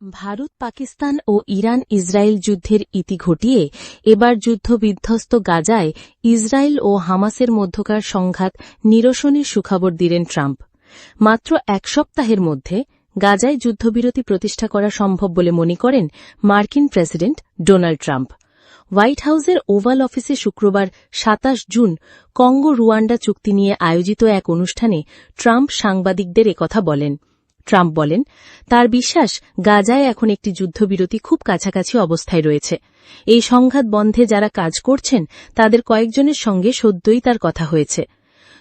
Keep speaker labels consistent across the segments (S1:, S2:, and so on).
S1: ভারত, পাকিস্তান ও Iran Israel যুদ্ধের ইতি ঘটিয়ে এবার যুদ্ধবিধ্বস্ত গাজায় ইসরায়েল ও হামাসের মধ্যকার সংঘাত নিরসনের সুখবর দিলেন ট্রাম্প। মাত্র এক সপ্তাহের মধ্যে গাজায় যুদ্ধবিরতি প্রতিষ্ঠা করা সম্ভব বলে মনে করেন মার্কিন প্রেসিডেন্ট ডোনাল্ড ট্রাম্প। হোয়াইট হাউসের ওভাল অফিসে শুক্রবার সাতাশ জুন কঙ্গো রুয়ান্ডা চুক্তি নিয়ে আয়োজিত এক অনুষ্ঠানে ট্রাম্প সাংবাদিকদের একথা বলেন। ট্রাম্প বলেন, তার বিশ্বাস, গাজায় এখন একটি যুদ্ধবিরতি খুব কাছাকাছি অবস্থায় রয়েছে। এই সংঘাত বন্ধে যারা কাজ করছেন, তাদের কয়েকজনের সঙ্গে সদ্যই তার কথা হয়েছে।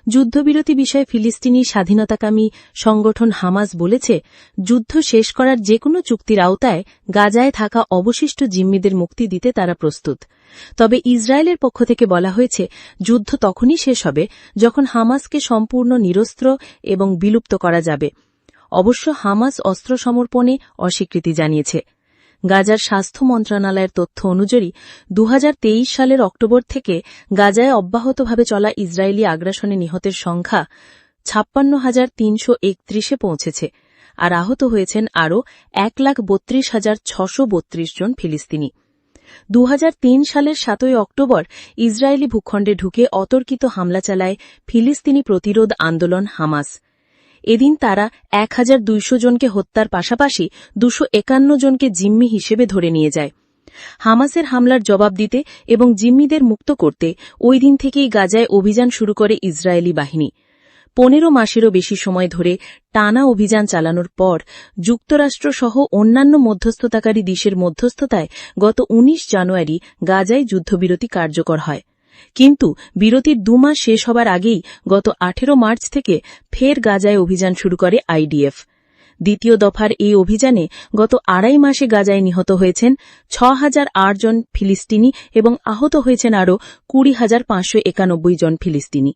S1: যুদ্ধবিরতি বিষয়ে ফিলিস্তিনি স্বাধীনতাকামী সংগঠন হামাস বলেছে, যুদ্ধ শেষ করার যে কোনো চুক্তির আওতায় গাজায় থাকা অবশিষ্ট জিম্মিদের মুক্তি দিতে তারা প্রস্তুত। তবে ইসরায়েলের পক্ষ থেকে বলা হয়েছে, যুদ্ধ তখনই শেষ হবে যখন হামাসকে সম্পূর্ণ নিরস্ত্র এবং বিলুপ্ত করা যাবে। অবশ্য হামাস অস্ত্র সমর্পণে অস্বীকৃতি জানিয়েছে। গাজার স্বাস্থ্য মন্ত্রণালয়ের তথ্য অনুযায়ী দু হাজার তেইশ সালের অক্টোবর থেকে গাজায় অব্যাহতভাবে চলা ইসরায়েলি আগ্রাসনে নিহতের সংখ্যা ছাপ্পান্ন হাজার তিনশো একত্রিশে পৌঁছেছে আর আহত হয়েছেন আরও এক লাখ বত্রিশ হাজার ছশো বত্রিশ জন ফিলিস্তিনি। দু হাজার তিন সালের সাতই অক্টোবর ইসরায়েলি ভূখণ্ডে ঢুকে অতর্কিত হামলা চালায় ফিলিস্তিনি প্রতিরোধ আন্দোলন হামাস। এদিন তারা এক হাজার দুইশো জনকে হত্যার পাশাপাশি দুশো একান্ন জনকে জিম্মি হিসেবে ধরে নিয়ে যায়। হামাসের হামলার জবাব দিতে এবং জিম্মিদের মুক্ত করতে ওই দিন থেকেই গাজায় অভিযান শুরু করে ইসরায়েলি বাহিনী। পনেরো মাসেরও বেশি সময় ধরে টানা অভিযান চালানোর পর যুক্তরাষ্ট্রসহ অন্যান্য মধ্যস্থতাকারী দেশের মধ্যস্থতায় গত ১৯ জানুয়ারি গাজায় যুদ্ধবিরতি কার্যকর হয়। কিন্তু বিরতির দুমাস শেষ হবার আগেই গত ১৮ মার্চ থেকে ফের গাজায় অভিযান শুরু করে আইডিএফ। দ্বিতীয় দফার এই অভিযানে গত আড়াই মাসে গাজায় নিহত হয়েছেন ছ হাজার জন ফিলিস্তিনি এবং আহত হয়েছেন আরও কুড়ি হাজার পাঁচশো একানব্বই জন ফিলিস্তিনি।